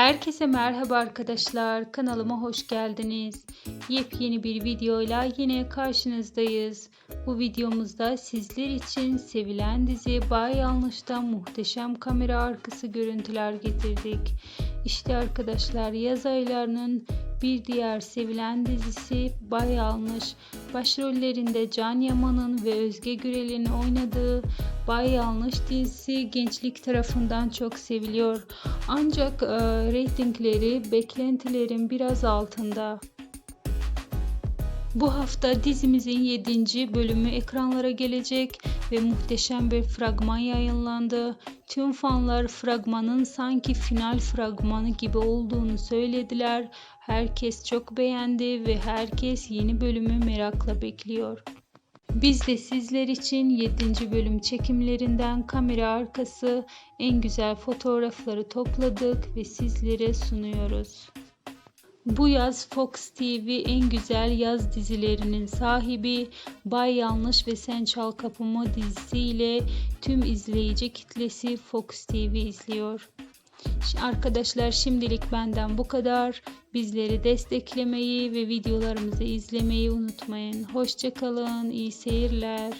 Herkese merhaba arkadaşlar. Kanalıma hoş geldiniz. Yepyeni bir videoyla yine karşınızdayız. Bu videomuzda sizler için sevilen dizi Bay Yanlış'tan muhteşem kamera arkası görüntüler getirdik. İşte arkadaşlar yaz aylarının bir diğer sevilen dizisi Bay Yanlış. Başrollerinde Can Yaman'ın ve Özge Gürel'in oynadığı Bay Yanlış dizisi gençlik tarafından çok seviliyor. Ancak e, reytingleri beklentilerin biraz altında. Bu hafta dizimizin 7. bölümü ekranlara gelecek ve muhteşem bir fragman yayınlandı. Tüm fanlar fragmanın sanki final fragmanı gibi olduğunu söylediler. Herkes çok beğendi ve herkes yeni bölümü merakla bekliyor. Biz de sizler için 7. bölüm çekimlerinden kamera arkası en güzel fotoğrafları topladık ve sizlere sunuyoruz. Bu yaz Fox TV en güzel yaz dizilerinin sahibi Bay Yanlış ve Sen Çal Kapımı dizisiyle tüm izleyici kitlesi Fox TV izliyor. Arkadaşlar şimdilik benden bu kadar. Bizleri desteklemeyi ve videolarımızı izlemeyi unutmayın. Hoşçakalın, iyi seyirler.